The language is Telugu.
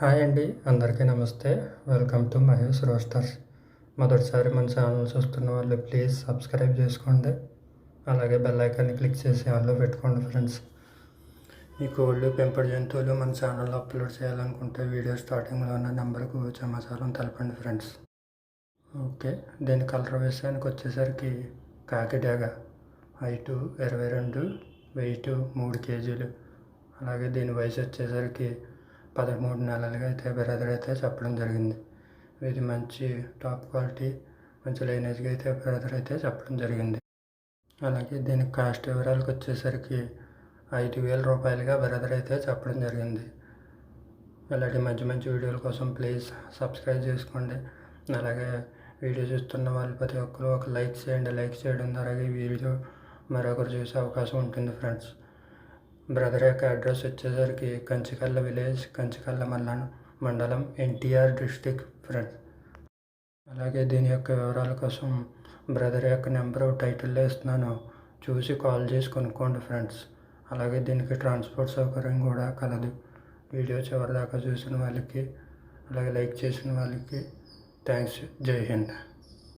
హాయ్ అండి అందరికీ నమస్తే. Welcome to Mahesh roasters. మొదటిసారి మన ఛానల్ చూస్తున్న వాళ్ళు ప్లీజ్ సబ్స్క్రైబ్ చేసుకోండి. అలాగే బెల్ ఐకాన్ని క్లిక్ చేసి ఆన్లో పెట్టుకోండి ఫ్రెండ్స్. మీ కోళ్ళు పెంపుడు జంతువులు మన ఛానల్లో అప్లోడ్ చేయాలనుకుంటే వీడియో స్టార్టింగ్లో ఉన్న నెంబర్కు సమాచారం తెలపండి ఫ్రెండ్స్. ఓకే దీని కలర్ విషయానికి వచ్చేసరికి కాకిడాగ హైటు ఇరవై రెండు వెయిట్ మూడు కేజీలు. అలాగే దీని వయసు వచ్చేసరికి పదమూడు నెలలుగా అయితే బ్రదర్ అయితే చెప్పడం జరిగింది. ఇది మంచి టాప్ క్వాలిటీ మంచి లైనేజ్గా అయితే బ్రదర్ అయితే చెప్పడం జరిగింది. అలాగే దీని కాస్ట్ వివరాలకు వచ్చేసరికి ఐదు వేల రూపాయలుగా బ్రదర్ అయితే చెప్పడం జరిగింది. ఇలాంటి మంచి మంచి వీడియోల కోసం ప్లీజ్ సబ్స్క్రైబ్ చేసుకోండి. అలాగే వీడియో చూస్తున్న వాళ్ళు ప్రతి ఒక్కరు ఒక లైక్ చేయండి. లైక్ చేయడం ద్వారా ఈ వీడియో మరొకరు చూసే అవకాశం ఉంటుంది ఫ్రెండ్స్. బ్రదర్ యొక్క అడ్రస్ వచ్చేసరికి కంచికల్ల విలేజ్ కంచికల్ల మల్లాన్ మండలం ఎన్టీఆర్ డిస్టిక్ ఫ్రెండ్స్ అలాగే దీని యొక్క వివరాల కోసం బ్రదర్ యొక్క నెంబర్ టైటిల్లో ఇస్తున్నాను. చూసి కాల్ చేసి కొనుక్కోండి ఫ్రెండ్స్. అలాగే దీనికి ట్రాన్స్పోర్ట్ సౌకర్యం కూడా కలదు. వీడియో చివరిదాకా చూసిన వాళ్ళకి అలాగే లైక్ చేసిన వాళ్ళకి థ్యాంక్స్. జై హింద్.